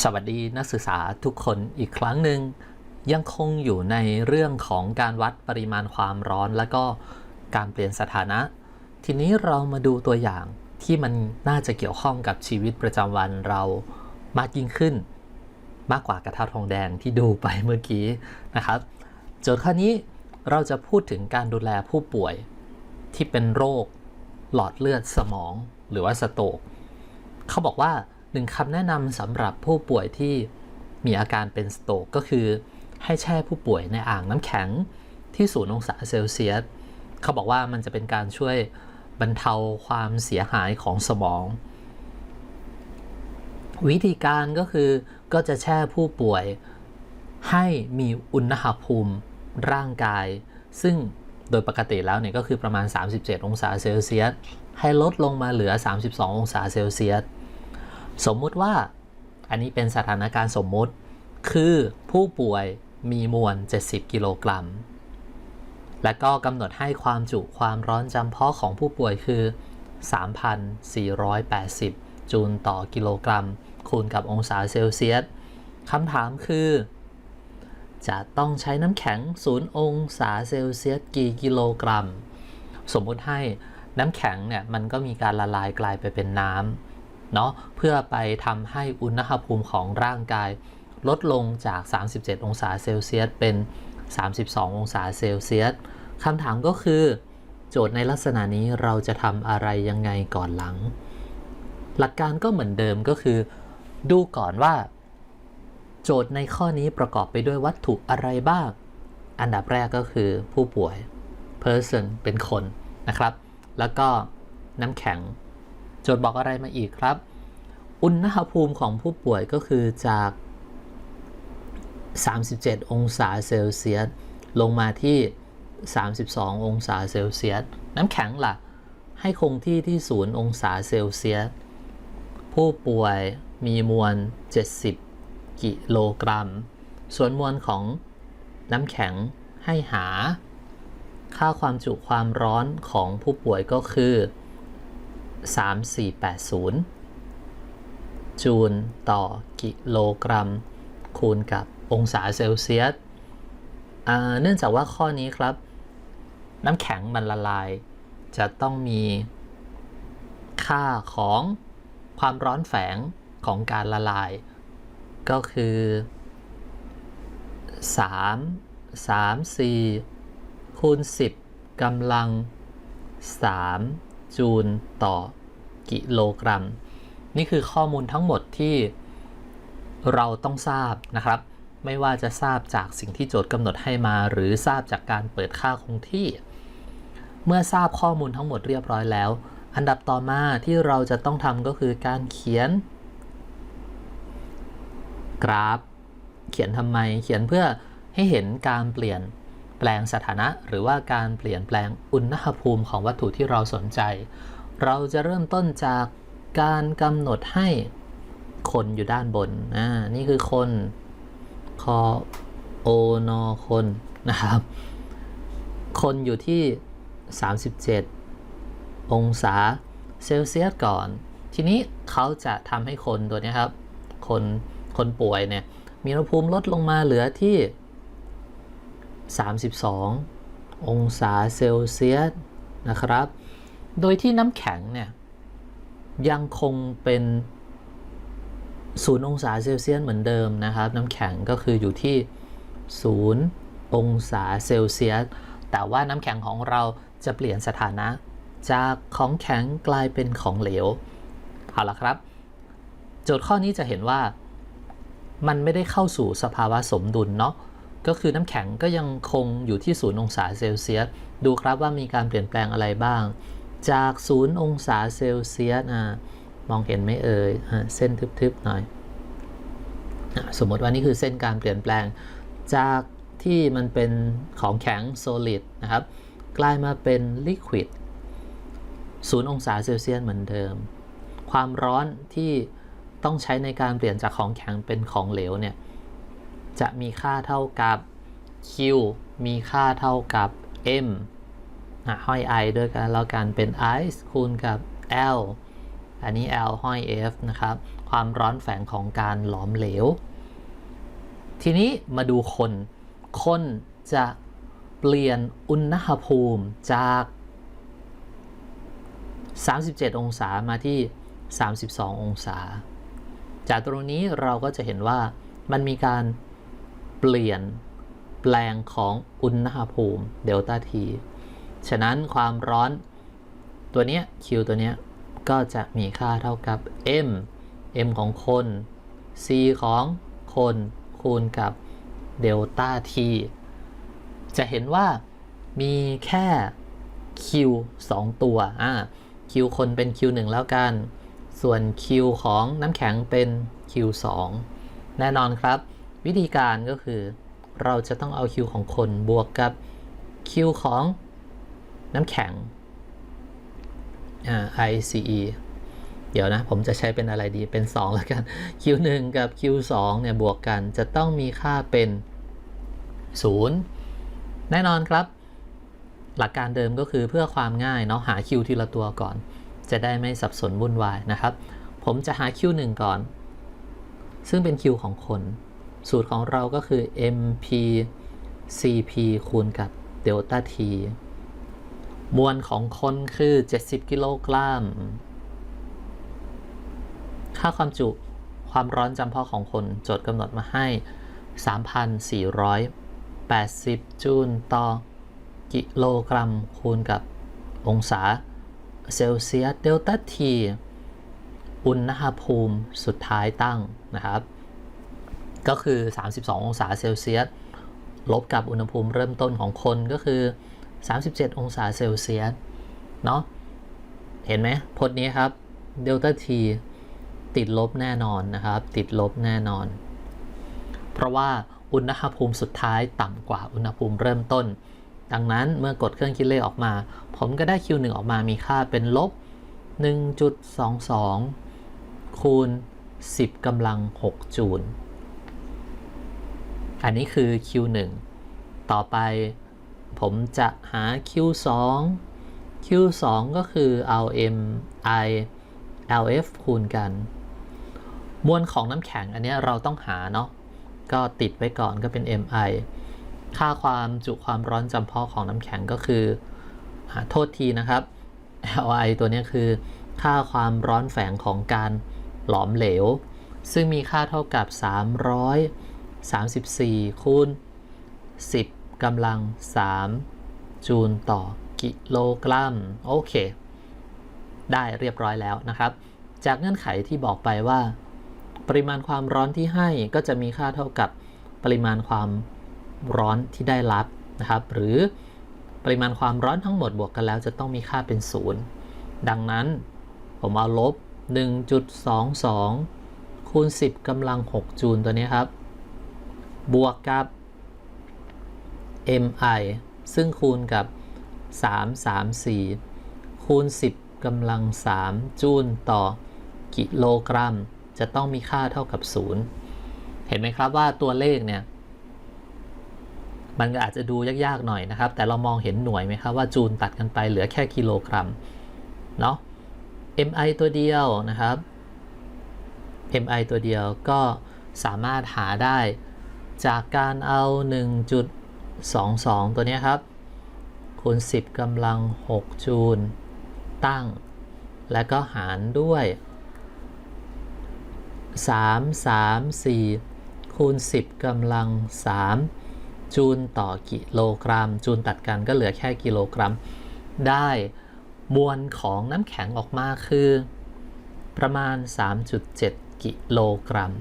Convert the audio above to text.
สวัสดีนักศึกษาทุกคนอีกครั้งหนึ่งยังคงอยู่ในเรื่องของการวัดปริมาณความร้อน และก็การเปลี่ยนสถานะ ทีนี้เรามาดูตัวอย่างที่มันน่าจะเกี่ยวข้องกับชีวิตประจำวันเรามากยิ่งขึ้น มากกว่ากระทะทองแดงที่ดูไปเมื่อกี้นะครับโจทย์ข้อนี้เราจะพูดถึงการดูแลผู้ป่วยที่เป็นโรคหลอดเลือดสมองหรือว่าสโตกเขาบอกว่า หนึ่งคำแนะนำสำหรับผู้ป่วยที่มีอาการเป็นสโตกก็คือ ให้แช่ผู้ป่วยในอ่างน้ำแข็งที่ศูนย์องศาเซลเซียสเขาบอกว่ามันจะเป็นการช่วยบรรเทาความเสียหายของสมอง วิธีการก็คือก็จะแช่ผู้ป่วยให้มีอุณหภูมิร่างกาย ซึ่งโดยปกติแล้วเนี่ยก็คือประมาณ 37 องศาเซลเซียสให้ลดลงมาเหลือ 32 องศาเซลเซียส สมมุติว่าอันนี้เป็นสถานการณ์สมมุติ คือผู้ป่วยมีมวล 70 กิโลกรัม และก็กำหนดให้ความจุความร้อนจำเพาะของผู้ป่วยคือ 3,480 จูลต่อกิโลกรัม คูณกับองศาเซลเซียสคำถามคือ จะต้องใช้น้ำแข็ง 0 องศาเซลเซียสกี่กิโลกรัม สมมุติให้น้ำแข็งเนี่ยมันก็มีการละลายกลายไปเป็นน้ำ เนาะเพื่อไปทำให้อุณหภูมิของร่างกาย ลดลงจาก 37 องศาเซลเซียสเป็น 32 องศาเซลเซียสคำถามก็คือ โจทย์ในลักษณะนี้เราจะทำอะไรยังไงก่อนหลัง หลักการก็เหมือนเดิมก็คือ ดูก่อนว่า โจทย์ในข้อนี้ประกอบไปด้วยวัตถุอะไรบ้าง อันดับแรกก็คือผู้ป่วย person เป็นคนนะครับ แล้วก็น้ำแข็ง จทย์บอกอะไรมาอีกครับ อุณหภูมิของผู้ป่วยก็คือจาก 37 องศาเซลเซียสลงมาที่ 32 องศาเซลเซียส น้ำแข็งล่ะ ให้คงที่ที่ 0 องศาเซลเซียส ผู้ป่วยมีมวล 70 กิโลกรัม ส่วนมวลของน้ำแข็งให้หา ค่าความจุความร้อนของผู้ป่วยก็คือ 3480 จูลต่อกิโลกรัม คูณกับองศาเซลเซียสเนื่องจากว่าข้อนี้ครับ น้ำแข็งมันละลาย จะต้องมีค่าของความร้อนแฝงของการละลาย ก็คือ 3 3 4คูณ10กำลัง3 จูลต่อกิโลกรัม นี่คือข้อมูลทั้งหมดที่เราต้องทราบนะครับ ไม่ว่าจะทราบจากสิ่งที่โจทย์กำหนดให้มา หรือทราบจากการเปิดค่าคงที่ เมื่อทราบข้อมูลทั้งหมดเรียบร้อยแล้ว อันดับต่อมาที่เราจะต้องทำก็คือการเขียน กราฟ เขียนทำไม เขียนเพื่อให้เห็นการเปลี่ยน แปลงสถานะ หรือว่าการเปลี่ยนแปลงอุณหภูมิของวัตถุที่เราสนใจ เราจะเริ่มต้นจากการกำหนดให้คนอยู่ด้านบนอ่านี่คือคนคอโอนอคนนะครับ คนอยู่ที่ 37 องศาเซลเซียสก่อน ทีนี้เขาจะทำให้คนตัวนี้ครับ คนคนป่วยเนี่ยมีอุณหภูมิลดลงมาเหลือที่ 32 องศาเซลเซียสนะครับ โดยที่น้ำแข็งเนี่ยยังคงเป็น0องศาเซลเซียสเหมือนเดิมนะครับ น้ำแข็งก็คืออยู่ที่0องศาเซลเซียส แต่ว่าน้ำแข็งของเราจะเปลี่ยนสถานะ จากของแข็งกลายเป็นของเหลว เอาละครับ โจทย์ข้อนี้จะเห็นว่า มันไม่ได้เข้าสู่สภาวะสมดุลเนาะ ก็คือน้ำแข็งก็ยังคงอยู่ที่0องศาเซลเซียส ดูครับว่ามีการเปลี่ยนแปลงอะไรบ้าง จาก0องศาเซลเซียสอ่ามองเห็นไหมเอ่ยเส้นทึบๆหน่อย สมมติว่านี่คือเส้นการเปลี่ยนแปลง จากที่มันเป็นของแข็ง solid นะครับ กลายมาเป็น liquid 0องศาเซลเซียสเหมือนเดิม ความร้อนที่ต้องใช้ในการเปลี่ยนจากของแข็งเป็นของเหลวเนี่ย จะมีค่าเท่ากับ Q มีค่าเท่ากับ M ห้อย I ด้วยกันแล้วกันเป็น ice คูณกับ L อันนี้ L ห้อย F นะครับ ความร้อนแฝงของการหลอมเหลว ทีนี้มาดูคน คนจะเปลี่ยนอุณหภูมิจาก 37 องศามาที่ 32 องศา จากตรงนี้เราก็จะเห็นว่ามันมีการ เปลี่ยนแปลงของอุณหภูมิเดลต้าทีฉะนั้นความร้อนตัวเนี้ย Q ตัวเนี้ย ก็จะมีค่าเท่ากับ m m ของคน c ของคนคูณกับเดลต้า t จะเห็นว่ามีแค่ q 2 ตัวอ่า q คนเป็น q 1แล้วกัน ส่วน q ของน้ำแข็งเป็น q 2แน่นอนครับ วิธีการก็คือเราจะต้องเอา q ของคนบวกกับ q ของน้ำแข็งอ่า ICE เดี๋ยวนะ ผมจะใช้เป็นอะไรดีเป็น 2 แล้วกัน Q1 กับ Q2 เนี่ยบวกกันจะต้องมีค่าเป็น 0 แน่นอนครับ หลักการเดิมก็คือเพื่อความง่ายเนาะหา Q ทีละตัวก่อน จะได้ไม่สับสนวุ่นวายนะครับ ผมจะหา Q1 ก่อน ซึ่งเป็น Q ของคน สูตรของเราก็คือ MP CP คูณกับเดลต้า T มวลของคนคือ 70 กิโลกรัม ค่าความจุความร้อนจำเพาะของคนโจทย์กำหนดมาให้ 3,480 จูลต่อกิโลกรัม คูณกับองศาเซลเซียสเดลต้าทีอุณหภูมิสุดท้ายตั้งนะครับ ก็คือ 32 องศาเซลเซียสลบกับอุณหภูมิเริ่มต้นของคนก็คือ 37 องศาเซลเซียสเนาะเห็นไหมพจน์นี้ครับเดลต้าทีติดลบแน่นอนนะครับ ติดลบแน่นอน เพราะว่าอุณหภูมิสุดท้ายต่ำกว่าอุณหภูมิเริ่มต้น ดังนั้นเมื่อกดเครื่องคิดเลขออกมา ผมก็ได้ Q1 ออกมามีค่าเป็นลบ 1.22 คูณ 10กำลัง 6 จูล อันนี้คือ Q1 ต่อไปผมจะหา Q2 Q2 ก็คือเอา Mi LF คูณกัน มวลของน้ำแข็งอันนี้เราต้องหาเนาะ ก็ติดไว้ก่อนก็เป็น Mi ค่าความจุความร้อนจำเพาะของน้ำแข็งก็คืออโทษทีนะครับ Li ตัวนี้คือ ค่าความร้อนแฝงของการหลอมเหลว ซึ่งมีค่าเท่ากับ 300 34คูณ10กำลัง 3 จูลต่อกิโลกรัม โอเค ได้เรียบร้อยแล้วนะครับ จากเงื่อนไขที่บอกไปว่า ปริมาณความร้อนที่ให้ก็จะมีค่าเท่ากับปริมาณความร้อนที่ได้รับนะครับ หรือปริมาณความร้อนทั้งหมดบวกกันแล้วจะต้องมีค่าเป็น 0 ดังนั้นผมเอาลบ 1.22 คูณ 10กำลัง 6 จูลตัวนี้ครับ บวกกับ mi ซึ่งคูณกับ 334 คูณ 10กำลัง 3 จูลต่อกิโลกรัม จะต้องมีค่าเท่ากับ 0 เห็นไหมครับว่าตัวเลขเนี่ย มันอาจจะดูยากๆหน่อยนะครับ แต่เรามองเห็นหน่วยไหมครับว่าจูลตัดกันไปเหลือแค่กิโลกรัม เนาะ mi ตัวเดียวนะครับ mi ตัวเดียวก็สามารถหาได้ จากการเอา 1.22 ตัวนี้ครับ คูณ 10กำลัง 6 จูล ตั้ง และก็หารด้วย 3 3 4 คูณ 10กำลัง 3 จูลต่อกิโลกรัม จูลตัดกันก็เหลือแค่กิโลกรัม ได้มวลของน้ำแข็งออกมาคือ ประมาณ 3.7 กิโลกรัม